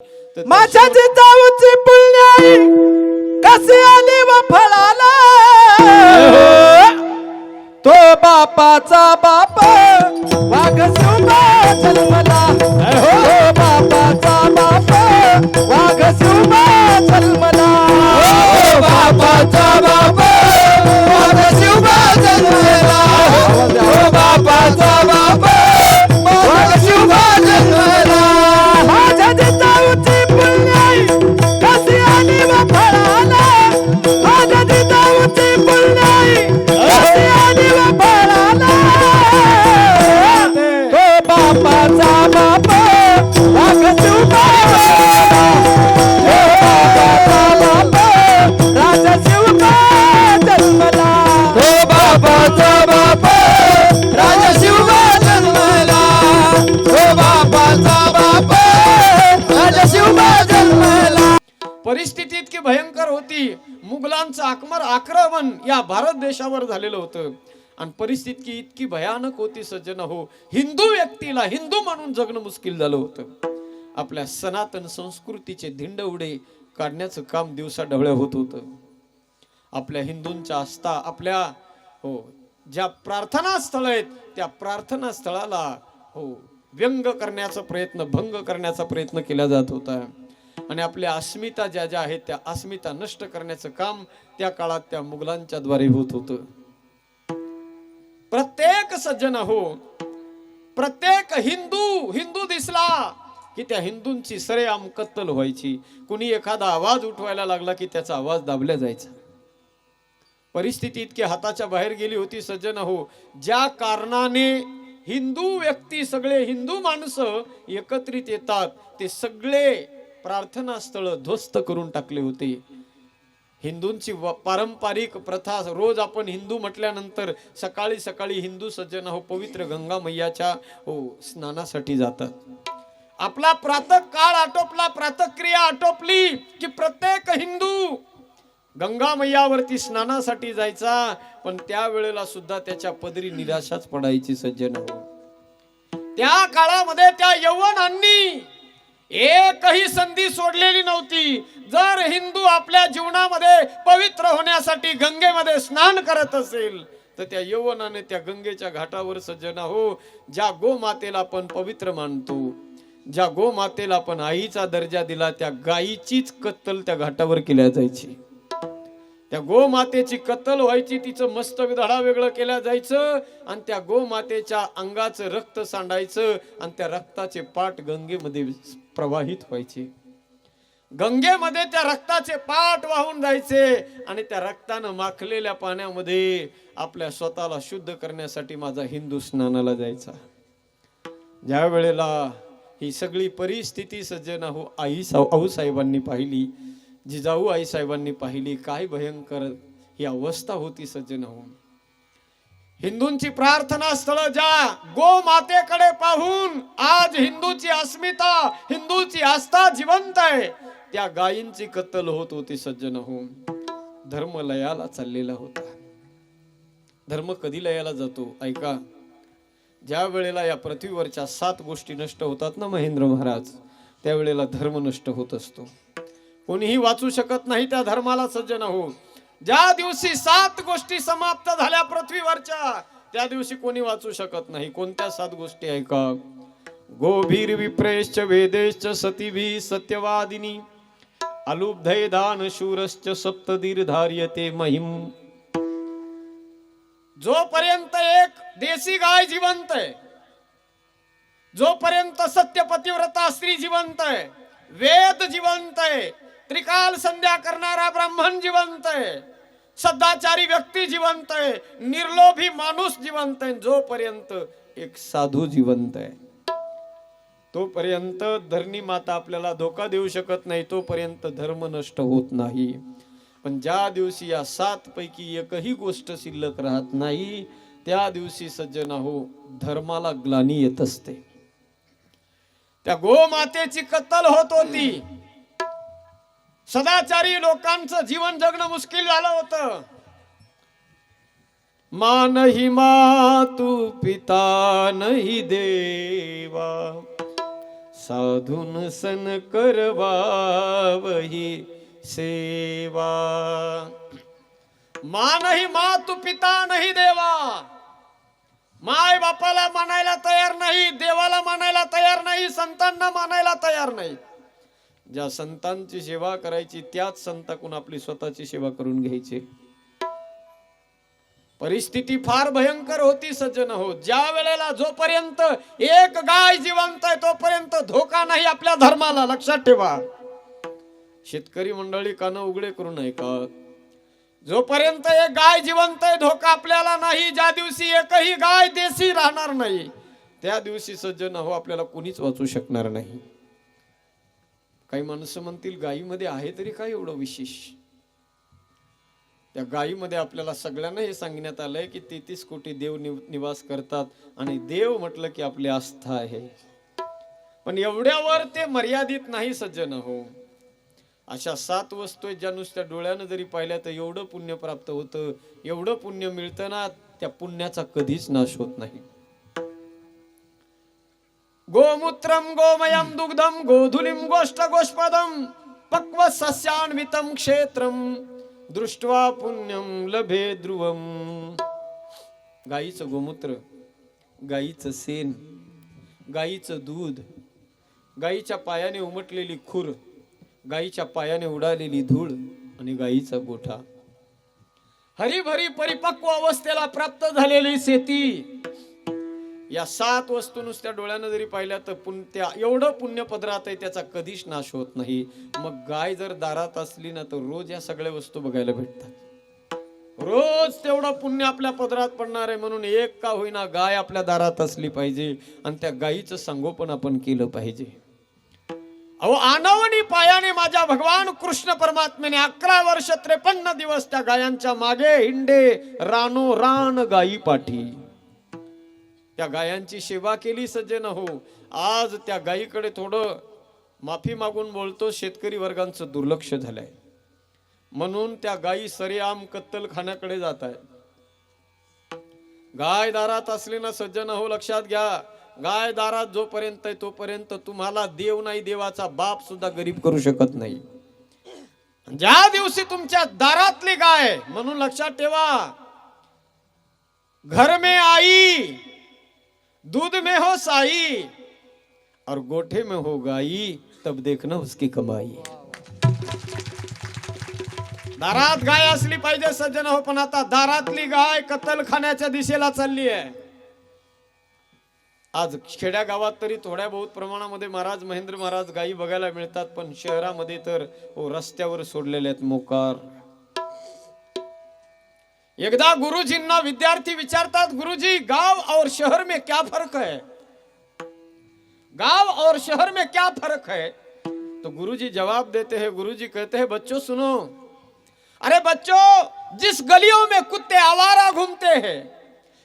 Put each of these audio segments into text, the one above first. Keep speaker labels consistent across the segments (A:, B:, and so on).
A: माझ्या जिजाऊची पुण्याई कसे आली व फळाला? तो बापाचा बाप वाघ शिवबा जन्मला. बापाचा बाप वाघ शिवबा जन्मला. बापाचा बाप
B: भारत देशावर झालेलं होतं. आणि परिस्थिती इतकी भयानक होती सज्जन हो हिंदू व्यक्तीला हिंदू म्हणून जगणं मुश्किल झालं होतं. आपल्या सनातन संस्कृतीचे धिंड उडे काढण्याचं काम दिवसा ढवळ्या होत होतं. आपल्या हिंदूंच्या आस्था आपल्या हो ज्या प्रार्थना स्थळ आहेत त्या प्रार्थना स्थळाला हो व्यंग करण्याचा प्रयत्न भंग करण्याचा प्रयत्न केला जात होता. आणि आपल्या अस्मिता ज्या ज्या आहेत त्या अस्मिता नष्ट करण्याचं काम त्या काळात त्या मुघलांच्या द्वारे होत होतं. प्रत्येक सज्जन हो प्रत्येक हिंदू हिंदू दिसला की त्या हिंदूंची सरेआम कत्तल व्हायची. कुणी एखादा आवाज उठवायला लागला की त्याचा आवाज दाबला जायचा. परिस्थिती इतकी हाताच्या बाहेर गेली होती सज्जन हो ज्या कारणाने हिंदू व्यक्ती सगळे हिंदू माणसं एकत्रित येतात ते सगळे प्रार्थना स्थळ ध्वस्त करून टाकले होते. हिंदूंची व- पारंपरिक प्रथा रोज आपण हिंदू म्हटल्यानंतर सकाळी सकाळी हिंदू सज्जन हो पवित्र गंगा मैयाच्या हो स्नानासाठी जातात. आपला प्रातः काळ आटोपला प्रातक्रिया आटोपली की प्रत्येक हिंदू गंगा मैयावरती स्नानासाठी जायचा पण त्यावेळेला सुद्धा त्याच्या पदरी निराशाच पडायची सज्जन हो. त्या काळामध्ये त्या यवनांनी एकही संधी सोडलेली नव्हती. जर हिंदू आपल्या जीवनामध्ये पवित्र होण्यासाठी गंगेमध्ये स्नान करत असेल तर त्या यवनाने त्या गंगेच्या घाटावर सज्जना हो ज्या गोमातेला आपण पवित्र मानतो ज्या गोमातेला आपण आईचा दर्जा दिला त्या गायीचीच कत्तल त्या घाटावर केल्या जायची. त्या गोमातेची कत्तल व्हायची तिचं मस्तक धडा वेगळं केलं जायचं आणि त्या गोमातेच्या अंगाचं रक्त सांडायचं आणि त्या रक्ताचे पाठ गंगेमध्ये प्रवाहित व्हायचे. गंगेमध्ये त्या रक्ताचे पाठ वाहून जायचे आणि त्या रक्तानं माखलेल्या पाण्यामध्ये आपल्या स्वतःला शुद्ध करण्यासाठी माझा हिंदू स्नानाला जायचा. ज्या वेळेला ही सगळी परिस्थिती सज्जन हो आई आऊसाहेबांनी पाहिली जिजाऊ आई साहेबांनी पाहिली काय भयंकर ही अवस्था होती सज्जन होऊन हिंदूंची प्रार्थना स्थळ ज्या गोमातेकडे पाहून आज हिंदूची अस्मिता हिंदूची आस्था जिवंत आहे. त्या गायींची कत्तल होत होती सज्जन होऊन धर्म लयाला चाललेला होता. धर्म कधी लयाला जातो? ऐका ज्या वेळेला या पृथ्वीवरच्या सात गोष्टी नष्ट होतात ना महेंद्र महाराज त्यावेळेला धर्म नष्ट होत असतो. कोणीही वाचू शकत नाही त्या धर्माला सज्जन हो ज्या दिवशी सात गोष्टी समाप्त झाल्या पृथ्वीवरच्या त्या दिवशी कोणी वाचू शकत नाही. कोणत्या सात गोष्टी ऐका गोभीर विप्रेश्च वेदेश्च सतीभी सत्यवादिनी अलुब्धय दान शूरश्च सप्तदीर धार्यते महिम. जोपर्यंत एक देशी गाय जिवंत आहे जोपर्यंत सत्य पतिव्रता स्त्री जिवंत आहे वेद जिवंत आहे त्रिकाल संध्या करणारा ब्राह्मण जिवंत आहे. सदाचारी व्यक्ती जिवंत आहे. निर्लोभी माणूस जिवंत आहे. जोपर्यंत एक साधू जिवंत आहे. तोपर्यंत धरणी माता आपल्याला धोका देऊ शकत नाही. तोपर्यंत धर्म नष्ट होत नाही. पण ज्या दिवशी या सात पैकी एकही गोष्ट शिल्लक राहत नाही त्या दिवशी सज्जना हो धर्माला ग्लानी येत असते. त्या गोमातेची कत्तल होत होती. सदाचारी लोकांचं जीवन जगणं मुश्किल झालं होतं. मान ही मातु पिता नाही देवा. साधून सन करवावही सेवा. मान ही मा तू पिता नाही देवा. माय बापाला मानायला तयार नाही देवाला मानायला तयार नाही संतांना मानायला तयार नाही. ज्या संतांची सेवा करायची त्याच संताकून आपली स्वतःची सेवा करून घ्यायची. परिस्थिती फार भयंकर होती सज्जन हो. ज्या वेळेला जोपर्यंत एक गाय जिवंत आहे तोपर्यंत धोका नाही आपल्या धर्माला. लक्षात ठेवा. शेतकरी मंडळी कानं उघडे करून का जोपर्यंत एक गाय जिवंत आहे धोका आपल्याला नाही. ज्या दिवशी एकही गाय देशी राहणार नाही त्या दिवशी सज्जन हो आपल्याला कुणीच वाचू शकणार नाही. काही माणसं म्हणतील गायीमध्ये आहे तरी काय एवढं विशेष? त्या गायीमध्ये आपल्याला सगळ्यांना हे सांगण्यात आलंय की तेहतीस कोटी देव निवास करतात आणि देव म्हटलं की आपली आस्था आहे. पण एवढ्यावर ते मर्यादित नाही सज्जन हो. अशा सात वस्तू आहेत ज्या नुसत्या डोळ्यानं जरी पाहिल्या तर एवढं पुण्य प्राप्त होतं एवढं पुण्य मिळतं ना त्या पुण्याचा कधीच नाश होत नाही. गोमूत्रम गोमयम दुग्धम गोधुलीम गोष्ट गोष्पदम पक्व सस्यान्वितम क्षेत्रम दृष्ट्वा पुण्यम लभे ध्रुवम। गाईचं गोमूत्र गाईचं सेन गाईचं दूध गाईच्या पायाने उमटलेली खुर गाईच्या पायाने उडालेली धूळ आणि गाईचा गोठा। हरीभरी परिपक्व अवस्थेला प्राप्त झालेली शेती या सात वस्तू नुसत्या डोळ्यानं जरी पाहिल्या तर पुण त्या एवढं पुण्य पदरात आहे त्याचा कधीच नाश होत नाही. मग गाय जर दारात असली ना तर रोज या सगळ्या वस्तू बघायला भेटतात. रोज तेवढं पुण्य आपल्या पदरात पडणार आहे म्हणून एक का होईना गाय आपल्या दारात असली पाहिजे आणि त्या गायीचं संगोपन आपण केलं पाहिजे. अहो आनवणी पायाने माझ्या भगवान कृष्ण परमात्म्याने अकरा वर्ष त्रेपन्न दिवस त्या गायांच्या मागे हिंडे रानो रान गायी पाठी. त्या गायांची सेवा केली सज्जन हो. आज त्या गायीकडे थोडं माफी मागून बोलतो शेतकरी वर्गांचं दुर्लक्ष झालंय. म्हणून त्या गायी सरेआम कत्तलखान्याकडे जात आहे गाय दारात असले ना सज्जन हो लक्षात घ्या. गाय दारात जोपर्यंत आहे तोपर्यंत तुम्हाला देव नाही देवाचा बाप सुद्धा गरीब करू शकत नाही. ज्या दिवशी तुमच्या दारातली गाय म्हणून लक्षात ठेवा. घर में आई दूध में हो साई और गोठे में हो गाई तब देखना उसकी कमाई दारात गाय असली पाहिजे सज्जन हो पण आता दारातली गाय कत्तल खाण्याच्या दिशेला चालली आहे. आज खेड्या गावात तरी थोड्या बहुत प्रमाणामध्ये महाराज महेंद्र महाराज गायी बघायला मिळतात पण शहरामध्ये तर रस्त्यावर सोडलेले आहेत मोकार. एकदा गुरुजींना विद्यार्थी विचारतात, गुरुजी, गाँव और शहर में क्या फ़र्क है? गाँव और शहर में क्या फ़र्क है? तो गुरुजी जवाब देते हैं, गुरुजी कहते हैं, बच्चों, सुनो। अरे बच्चों, जिस गलियों में कुत्ते आवारा घूमते हैं,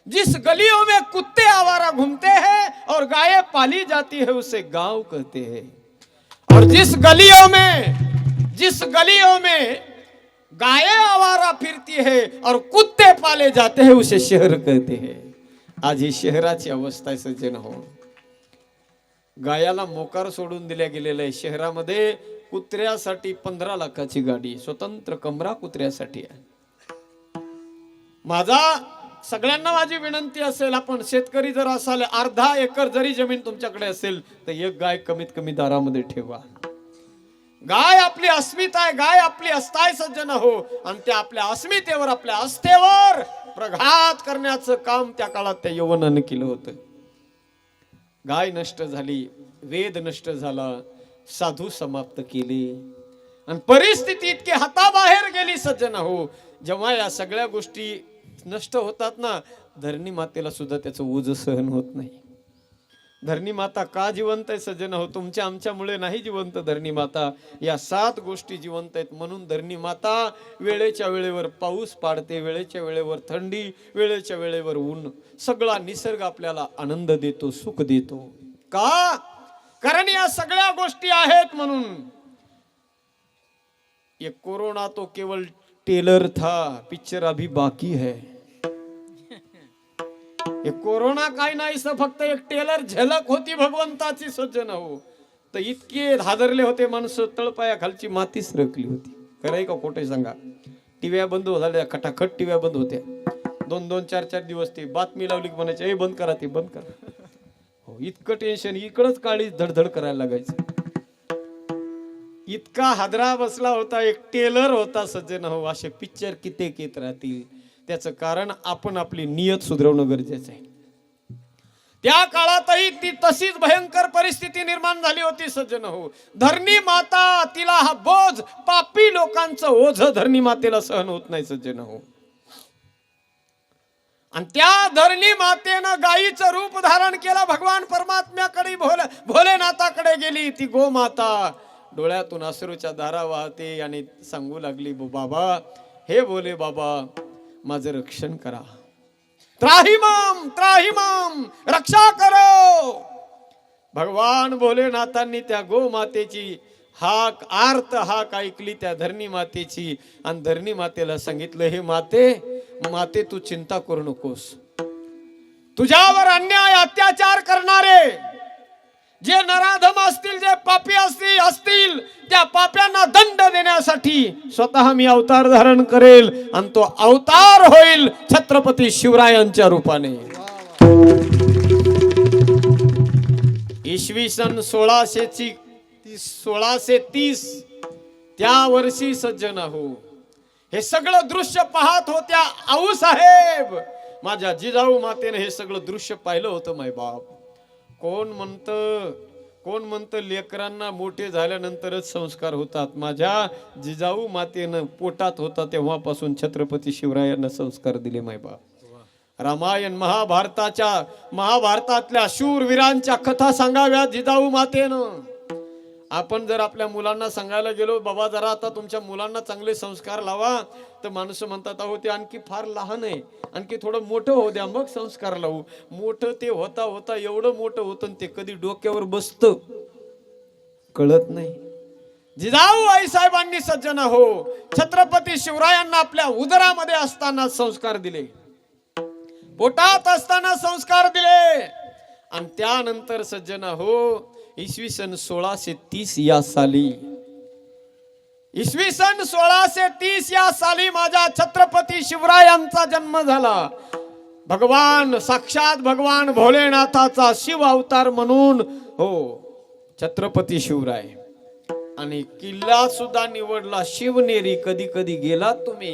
B: जिस गलियों में कुत्ते आवारा घूमते हैं और गायें पाली जाती है, उसे गाँव कहते हैं। और जिस गलियों में, जिस गलियों में गाय आवारा फिरती है और कुत्ते पाले जाते हैं उसे शहर कहते हैं। आज ही शहराची अवस्था आहे सज्जन हो। गायाला मोकार सोडून दिल्या गेलेला आहे शहरामध्ये कुत्र्यासाठी पंधरा लाखाची गाडी स्वतंत्र कमरा कुत्र्यासाठी आहे। माझा सगळ्यांना माझी विनंती असेल आपण शेतकरी जर असाल अर्धा एकर जरी जमीन तुमच्याकडे असेल तर एक गाय कमीत कमी दारामध्ये ठेवा। गाय आपली अस्मिता आहे गाय आपली अस्ताय सज्जन हो. आणि त्या आपल्या अस्मितेवर आपल्या आस्थेवर प्रघात करण्याचं काम त्या काळात त्या यवनानं केलं होतं. गाय नष्ट झाली वेद नष्ट झाला साधू समाप्त केले. आणि परिस्थिती इतकी हाताबाहेर गेली सज्जन हो. जेव्हा या सगळ्या गोष्टी नष्ट होतात ना धरणी मातेला सुद्धा त्याचं ओझ सहन होत नाही. धरणी माता का जिवंत आहे सज्जन? हो तुमच्या आमच्यामुळे नाही जिवंत धरणी माता. या सात गोष्टी जिवंत आहेत म्हणून धरणी माता वेळेच्या वेळेवर पाऊस पाडते वेळेच्या वेळेवर थंडी वेळेच्या वेळेवर ऊन. सगळा निसर्ग आपल्याला आनंद देतो सुख देतो. का? कारण या सगळ्या गोष्टी आहेत म्हणून. ये कोरोना तो केवल टेलर था पिक्चर अभी बाकी है. हे कोरोना काय नाही फक्त एक टेलर झलक होती भगवंताची सज्जन हो. तर इतके हादरले होते माणसं तळपाया खालची माती सरकली होती. खरं आहे का खोटे सांगा? टीव्या बंद झाल्या खटाखट टीव्या बंद होत्या. दोन दोन चार चार दिवस ते बातमी लावली की म्हणायचे ए बंद करा ते बंद करा. हो इतकं टेन्शन इकडंच काळी धडधड करायला लागायचं. इतका हादरा बसला होता एक टेलर होता सज्जन हो असे पिक्चर कित्येक येत राहतील. त्याचं कारण आपण आपली नियत सुधारवणं गरजेचं आहे. त्या काळातही ती तशीच भयंकर परिस्थिती निर्माण झाली होती सज्जन हो. धरणी माता तिला हा बोज पापी लोकांचं ओझ धरणी मातेला सहन होत नाही सज्जन हो. आणि त्या धरणी मातेनं गायीचं रूप धारण केलं भगवान परमात्म्याकडे भोले भोलेनाथाकडे गेली. ती गोमाता डोळ्यातून अश्रूच्या धारा वाहते आणि सांगू लागली बाबा हे बोले बाबा माझं रक्षण करा. त्राहिमाम त्राहिमाम रक्षा करो. भगवान भोलेनाथांनी त्या गोमातेची हाक आर्त हाक ऐकली त्या धरणी मातेची. आणि धरणी मातेला सांगितलं हे माते माते तू चिंता करू नकोस. तुझ्यावर अन्याय अत्याचार करणारे जे नराधम स्वतः मी अवतार धारण करेल आणि तो अवतार होईल छत्रपती शिवरायांच्या रूपाने. इसवी सन सोळाशेची सोळाशे तीस त्या वर्षी सज्जन हो हे सगळं दृश्य पाहत होत्या आऊ साहेब. माझ्या जिजाऊ मातेने हे सगळं दृश्य पाहिलं होतं माय बाप. कोण म्हणतं? कोण म्हणतं लेकरांना मोठे झाल्यानंतरच संस्कार होतात? माझ्या जिजाऊ मातेनं पोटात होता तेव्हापासून छत्रपती शिवरायांना संस्कार दिले माय बाप. रामायण महाभारताच्या महाभारतातल्या शूरवीरांच्या कथा सांगाव्या जिजाऊ मातेनं. आपण जर आपल्या मुलांना सांगायला गेलो बाबा जरा आता तुमच्या मुलांना चांगले संस्कार लावा तर माणसं म्हणतात अहो ते आणखी फार लहान आहे. आणखी थोडं मोठं होऊ द्या मग संस्कार लावू. मोठं ते होता होता एवढं मोठं होतं ते कधी डोक्यावर बसतं. कळत नाही. जिजाऊ आई साहेबांनी सज्जन हो छत्रपती शिवरायांना आपल्या उदरामध्ये असताना संस्कार दिले. पोटात असताना संस्कार दिले. आणि त्यानंतर सज्जन हो इसवी सन सोळाशे तीस या साली. इसवी सन सोळाशे तीस या साली माझ्या छत्रपती शिवरायांचा जन्म झाला. भगवान साक्षात भगवान भोलेनाथाचा शिव अवतार म्हणून हो छत्रपती शिवराय. आणि किल्ला सुद्धा निवडला शिवनेरी कधी कधी गेलात तुम्ही.